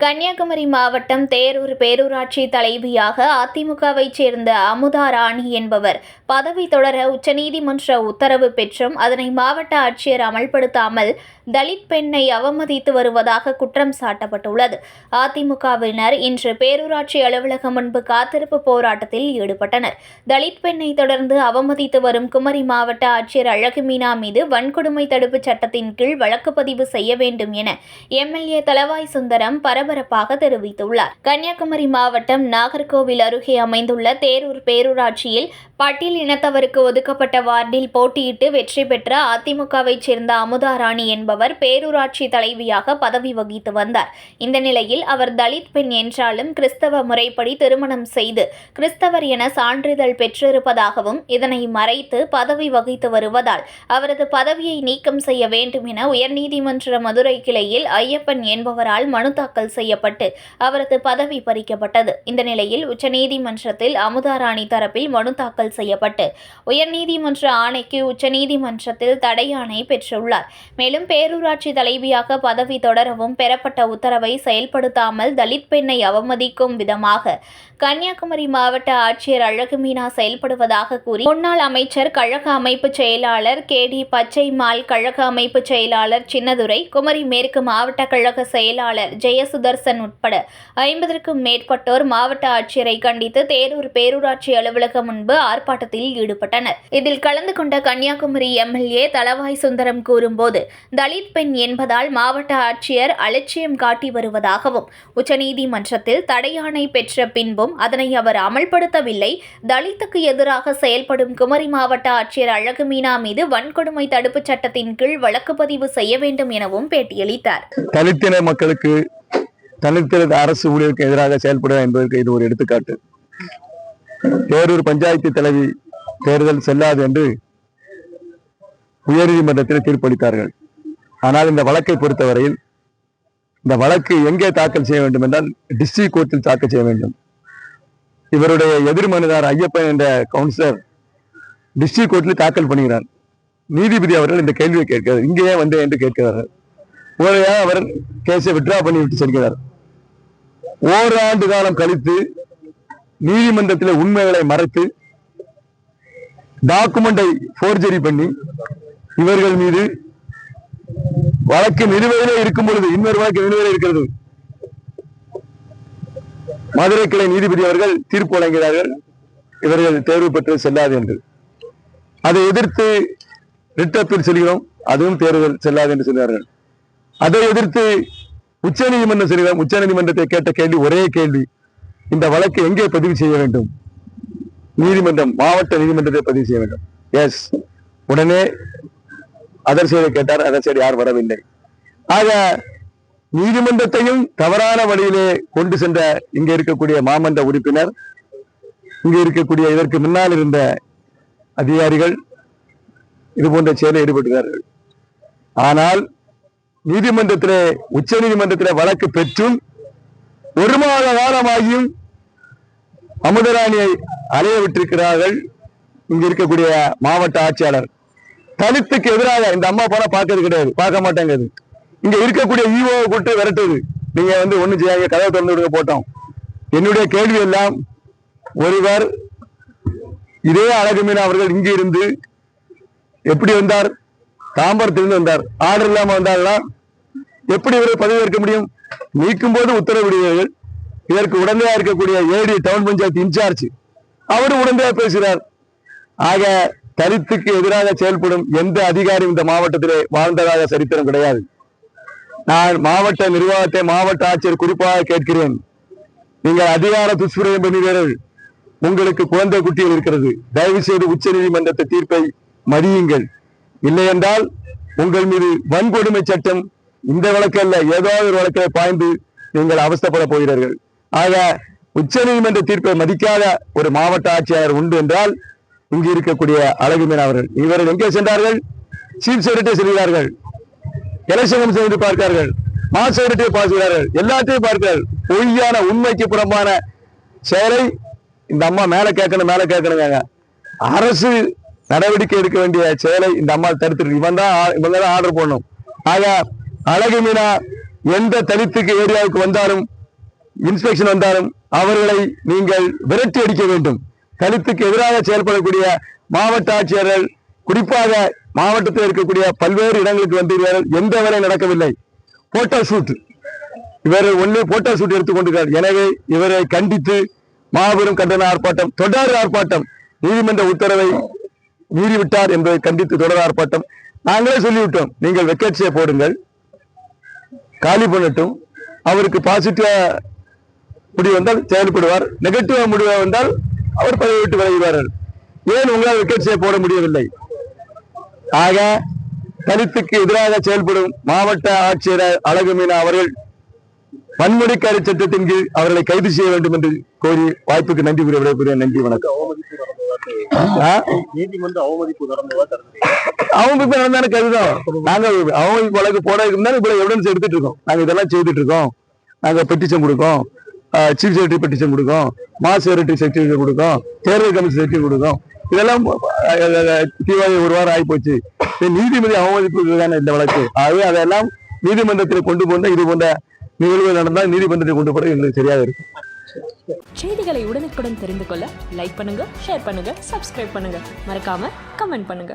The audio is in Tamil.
கன்னியாகுமரி மாவட்டம் தேரூர் பேரூராட்சி தலைவியாக அதிமுகவைச் சேர்ந்த அமுதா ராணி என்பவர் பதவி தொடர உச்சநீதிமன்ற உத்தரவு பெற்றும் அதனை மாவட்ட ஆட்சியர் அமல்படுத்தாமல் தலித் பெண்ணை அவமதித்து வருவதாக குற்றம் சாட்டப்பட்டுள்ளது. அதிமுகவினர் இன்று பேரூராட்சி அலுவலகம் முன்பு காத்திருப்பு போராட்டத்தில் ஈடுபட்டனர். தலித் பெண்ணை தொடர்ந்து அவமதித்து வரும் குமரி மாவட்ட ஆட்சியர் அழகு மீனா மீது வன்கொடுமை தடுப்புச் சட்டத்தின் கீழ் வழக்கு பதிவு செய்ய வேண்டும் என எம்எல்ஏ தலவாய் சுந்தரம் பரபரப்பாக தெரிவித்துள்ளார். கன்னியாகுமரி மாவட்டம் நாகர்கோவில் அருகே அமைந்துள்ள தேரூர் பேரூராட்சியில் பட்டியல் இனத்தவருக்கு ஒதுக்கப்பட்ட வார்டில் போட்டியிட்டு வெற்றி பெற்ற அதிமுகவைச் சேர்ந்த அமுதா ராணி என்பவர் பேரூராட்சி தலைவியாக பதவி வகித்து வந்தார். இந்த நிலையில் அவர் தலித் பெண் என்றாலும் கிறிஸ்தவ முறைப்படி திருமணம் செய்து கிறிஸ்தவர் என சான்றிதழ் பெற்றிருப்பதாகவும் இதனை மறைத்து பதவி வகித்து வருவதால் அவரது பதவியை நீக்கம் செய்ய வேண்டும் என உயர்நீதிமன்ற மதுரை கிளையில் ஐயப்பன் என்பவரால் மனு தாக்கல் செய்யப்பட்டு அவரது பதவி பறிக்கப்பட்டது. இந்த நிலையில் உச்சநீதிமன்றத்தில் அமுதாராணி தரப்பில் மனு தாக்கல் தாக்கல் செய்யப்பட்டு உயர்நீதிமன்ற ஆணைக்கு உச்சநீதிமன்றத்தில் தடையாணை பெற்றுள்ளார். மேலும் பேரூராட்சி தலைவியாக பதவி தொடரவும் பெறப்பட்ட உத்தரவை செயல்படுத்தாமல் தலித் பெண்ணை அவமதிக்கும் விதமாக கன்னியாகுமரி மாவட்ட ஆட்சியர் அழகு மீனா செயல்படுவதாக கூறி முன்னாள் அமைச்சர் கழக அமைப்பு செயலாளர் கே. டி. பச்சைமால் கழக அமைப்பு செயலாளர் சின்னதுரை குமரி மேற்கு மாவட்ட கழக செயலாளர் ஜெயசுதர்சன் உட்பட ஐம்பதற்கும் மேற்பட்டோர் மாவட்ட ஆட்சியரை கண்டித்து தேரூர் பேரூராட்சி அலுவலகம் முன்பு ஆர்ப்பாட்டத்தில் ஈடுபட்டனர். இதில் கலந்து கொண்ட கன்னியாகுமரி எம்எல்ஏ தளவாய் சுந்தரம் கூறும்போது தலித் பெண் என்பதால் மாவட்ட ஆட்சியர் அலட்சியம் காட்டி வருவதாகவும் உச்சநீதிமன்றத்தில் தடையாணை பெற்ற பின்பும் அதனை அவர் அமல்படுத்தவில்லை. தலித்துக்கு எதிராக செயல்படும் குமரி மாவட்ட ஆட்சியர் அழகு மீனா மீது வன்கொடுமை தடுப்புச் சட்டத்தின் கீழ் வழக்கு பதிவு செய்ய வேண்டும் எனவும் பேட்டியளித்தார். தலித்தின மக்களுக்கு தலித்தின அரசு ஊழியருக்கு எதிராக செயல்படுவா என்பதற்கு இது ஒரு எடுத்துக்காட்டு. பேரூர் பஞ்சாயத்து தலைவி தேர்தல் செல்லாது என்று உயர்நீதிமன்றத்தில் தீர்ப்பளித்தார்கள். ஆனால் இந்த வழக்கை பொறுத்தவரையில் இந்த வழக்கு எங்கே தாக்கல் செய்ய வேண்டும் என்றால் டிஸ்ட்ரிக்ட் கோர்ட்டில் தாக்கல் செய்ய வேண்டும். இவருடைய எதிர்மனுதார் ஐயப்பன் என்ற கவுன்சிலர் டிஸ்ட்ரிக்ட் கோர்ட்டில் தாக்கல் பண்ணுகிறார். நீதிபதி அவர்கள் இந்த கேள்வியை கேட்கிறார். இங்கேயே வந்தேன் என்று கேட்கிறார்கள். உடனடியாக அவர் கேஸை விட்ரா பண்ணி விட்டு செல்கிறார். ஓராண்டு காலம் கழித்து நீதிமன்றத்தில் உண்மைகளை மறைத்து டாக்குமெண்டை போர்ஜரி பண்ணி இவர்கள் மீது வழக்கு நிலுவையிலே இருக்கும் பொழுது இன்னொரு வழக்கு நிலுவையில் இருக்கிறது. மதுரை கிளை நீதிபதி அவர்கள் தீர்ப்பு வழங்கிறார்கள் இவர்கள் தேர்வு பெற்று செல்லாது என்று. அதை எதிர்த்து ரிட்டப்பில் செல்கிறோம். அதுவும் தேர்தல் செல்லாது என்று சொல்கிறார்கள் அதை எதிர்த்து உச்ச நீதிமன்றம் செல்கிறோம். உச்ச நீதிமன்றத்தை கேட்ட கேள்வி ஒரே கேள்வி. இந்த வழக்கு எங்கே பதிவு செய்ய வேண்டும்? நீதிமன்றம் மாவட்ட நீதிமன்றத்தை பதிவு செய்ய வேண்டும். எஸ் உடனே அதர் சைடு கேட்டார் அதர் சைடு யார் வரவில்லை. ஆக நீதிமன்றத்தையும் தவறான வழியிலே கொண்டு சென்ற இங்க இருக்கக்கூடிய மாமன்ற உறுப்பினர் இங்க இருக்கக்கூடிய இதற்கு முன்னால் இருந்த அதிகாரிகள் இது போன்ற செயலில் ஈடுபட்டுகிறார்கள் ஆனால் நீதிமன்றத்திலே உச்ச நீதிமன்றத்திலே வழக்கு பெற்றும் ஒரு மாத காலமாகியும் அமுதராணியை அலைய விட்டிருக்கிறார்கள் இங்க இருக்கக்கூடிய மாவட்ட ஆட்சியாளர். தலித்துக்கு எதிராக இந்த அம்மா போனா பார்க்கறது கிடையாது. பார்க்க மாட்டேங்குது. இங்க இருக்கக்கூடிய ஈவோ கூட்டு விரட்டுது. நீங்க வந்து ஒண்ணு செய்யாங்க கதவை திறந்து விடுங்க போட்டோம். என்னுடைய கேள்வி எல்லாம் ஒருவர் இதே அழகுமீன் அவர்கள் இங்கு இருந்து எப்படி வந்தார்? தாம்பரத்திலிருந்து வந்தார். ஆர்டர் இல்லாம வந்தார்களா? எப்படி இவரை பதவியேற்க முடியும்? நீக்கும் போது உத்தரவிடுவீர்கள். இதற்கு உடனடியா இருக்கக்கூடிய ஏடி டவுன் பஞ்சாயத்து இன்சார்ஜ். அவரும் உடனடியா பேசுகிறார். ஆக தலித்துக்கு எதிராக செயல்படும் எந்த அதிகாரியும் இந்த மாவட்டத்திலே வாழ்ந்ததாக சரித்திரம் கிடையாது. நான் மாவட்ட நிர்வாகத்தை மாவட்ட ஆட்சியர் குறிப்பாக கேட்கிறேன். நீங்கள் அதிகார துஷ்பிரயம் பண்ணுகிறீர்கள் உங்களுக்கு குழந்தை குட்டிகள் இருக்கிறது. தயவு செய்து உச்ச நீதிமன்றத்தை தீர்ப்பை மதியுங்கள். இல்லை என்றால் உங்கள் மீது வன்கொடுமை சட்டம் இந்த வழக்கு அல்ல ஏதாவது ஒரு வழக்கை பாய்ந்து நீங்கள் அவசப்பட போகிறீர்கள். ஆக உச்ச நீதிமன்ற தீர்ப்பை மதிக்காத ஒரு மாவட்ட ஆட்சியாளர் உண்டு என்றால் இங்கு இருக்கக்கூடிய அழகுமீன் அவர்கள். இவர்கள் எங்கே சென்றார்கள்? சீஃப் செக்ரட்டரி செல்கிறார்கள். எலெக்ஷன் கமிஷன் என்று பார்க்கிறார்கள். மாஸ் செக்ரட்டரி பார்க்கிறார்கள் எல்லாத்தையும் பார்க்கிறார்கள். பொய்யான உண்மைக்கு புறம்பான செயலை இந்த அம்மா மேல கேட்கணும் மேல கேட்கணுங்க அரசு நடவடிக்கை எடுக்க வேண்டிய செயலை இந்த அம்மா தடுத்துருக்கு இவன் தான் ஆ- இவங்க தான் ஆர்டர் போடணும். ஆக அழகு மீனா எந்த தலித்துக்கு ஏரியாவுக்கு வந்தாலும் இன்ஸ்பெக்ஷன் வந்தாலும் அவர்களை நீங்கள் விரட்டி அடிக்க வேண்டும். தலித்துக்கு எதிராக செயல்படக்கூடிய மாவட்ட ஆட்சியர்கள் குறிப்பாக மாவட்டத்தில் இருக்கக்கூடிய பல்வேறு இடங்களுக்கு வந்திருக்கிறார்கள் எந்த வேலை நடக்கவில்லை. போட்டோ ஷூட் இவர்கள் ஒன்லி போட்டோ ஷூட் எடுத்துக்கொண்டிருக்கிறார் எனவே இவரை கண்டித்து மாபெரும் கண்டன ஆர்ப்பாட்டம் தொடர் ஆர்ப்பாட்டம் நீதிமன்ற உத்தரவை மீறிவிட்டார் என்பதை கண்டித்து தொடர் ஆர்ப்பாட்டம். நாங்களே சொல்லிவிட்டோம். நீங்கள் வெக்கேட்ஸை போடுங்கள். காலி பண்ணட்டும். அவருக்கு பாசிட்டிவா முடிவு வந்தால் செயல்படுவார். நெகட்டிவா முடிவு வந்தால் அவர் பதவி விட்டு விலகுவார்கள் ஏன் உங்களால் வெக்கேட்ஸை போட முடியவில்லை? ஆக தலித்துக்கு எதிராக செயல்படும் மாவட்ட ஆட்சியர் அழகு மீனா அவர்கள் வன்முறைக்காரி சட்டத்தின் கீழ் அவர்களை கைது செய்ய வேண்டும் என்று கோரி வாய்ப்புக்கு நன்றி கூறிய விடைபெறுகிறேன். நன்றி வணக்கம்? நீதிமன்ற அவமதிப்பு நடந்ததா? அவங்க இப்ப நடந்தான கருதம் நாங்க அவங்க வழக்கு போட இருந்தாலும் இவ்வளவு எவிடன்ஸ் எடுத்துட்டு இருக்கோம். நாங்க இதெல்லாம் செய்துட்டு இருக்கோம். நாங்க பெட்டிஷன் கொடுக்கோம். சீஃப் செக்ரட்டரி பெட்டிஷன் கொடுக்கோம். மாஸ் செக்ரட்டரி சர்டிபிகேட் கொடுக்கோம். தேர்தல் கமிஷன் சர்டிபிகேட் கொடுக்கோம். இதெல்லாம் தீவாரி ஒரு வாரம் ஆகி போச்சு இது நீதிபதி அவமதிப்பு தானே இந்த வழக்கு. ஆகவே அதெல்லாம் நீதிமன்றத்தில் கொண்டு போன இது போன்ற நிகழ்வு நடந்தால் நீதிமன்றத்தில் கொண்டு போட எங்களுக்கு சரியாக இருக்கும். செய்திகளை உடனுக்குடன் தெரிந்து கொள்ள லைக் பண்ணுங்க ஷேர் பண்ணுங்க சப்ஸ்கிரைப் பண்ணுங்க. மறக்காம கமெண்ட் பண்ணுங்க.